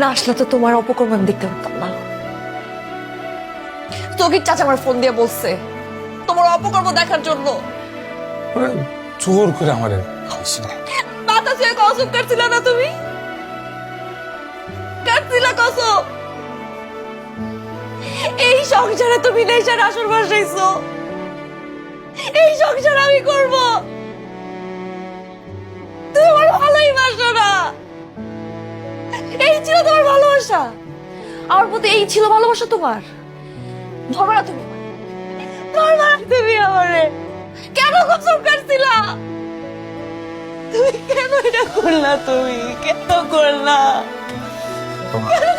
না আসলে তো তোমার অপকর্ম আমি দেখতে পারতাম না। তোকে চাচা আমার ফোন দিয়ে বলছে তোমার অপকর্ম দেখার জন্য। জোর করে আমার মাথা ছুঁয়ে কসম কাটছিল না তুমি? কাটছিল কসম। এই সংসারে তুমি নেশার আসর বসাইছো। এই সংসার আমি করব। ছিল তোমার ভালোবাসা। আমার প্রতি এই ছিল ভালোবাসা তোমার। ধরবা না তুমি ধরবা না তুমি আমারে। কেন কসম কাটছিলা তুমি কেন এটা করলা তুমি? কেন করলা?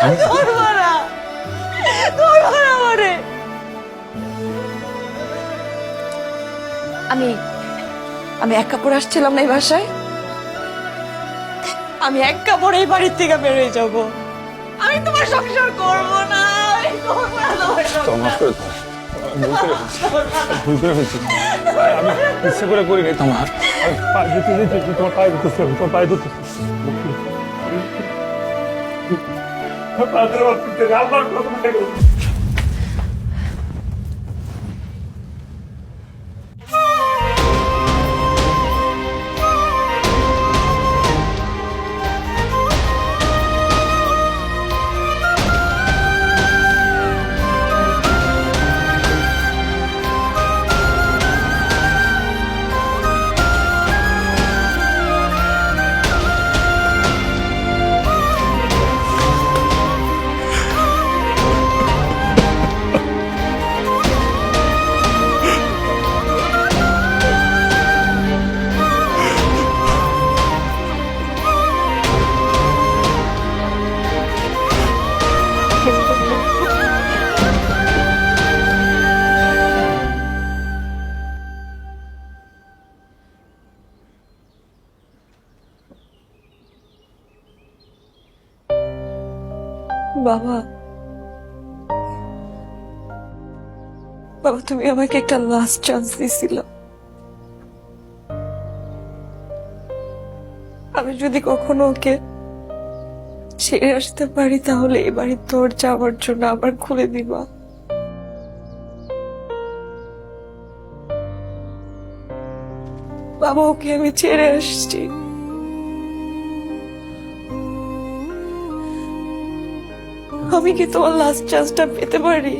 আমি ধরবা না? ধরবা না আমারে। আমি আমি এক কাপড় আসছিলাম না এই বাসায়? আমি এক কাপড় এই বাড়ির থেকে বেরোয় যাব। আমি তোমার সংসার করব না তোমার। করে ভুল করে ফেলছি। আমি ইচ্ছে করে করি নাই তোমার। আমি পায়ে দিতে দিতে তোমার পায়ে দিতেছি আমি তোমার পায়ে দিতেছি বাবা। বাবা, তুমি আমাকে একটা লাস্ট চান্স দিছিল আমি যদি কখনো ওকে ছেড়ে আসতে পারি, তাহলে এই বাড়ির দরজা আমার জন্য আবার খুলে দিবা। বাবা, ওকে আমি ছেড়ে আসছি। আমি কি তোমার লাস্ট চান্সটা পেতে পারি?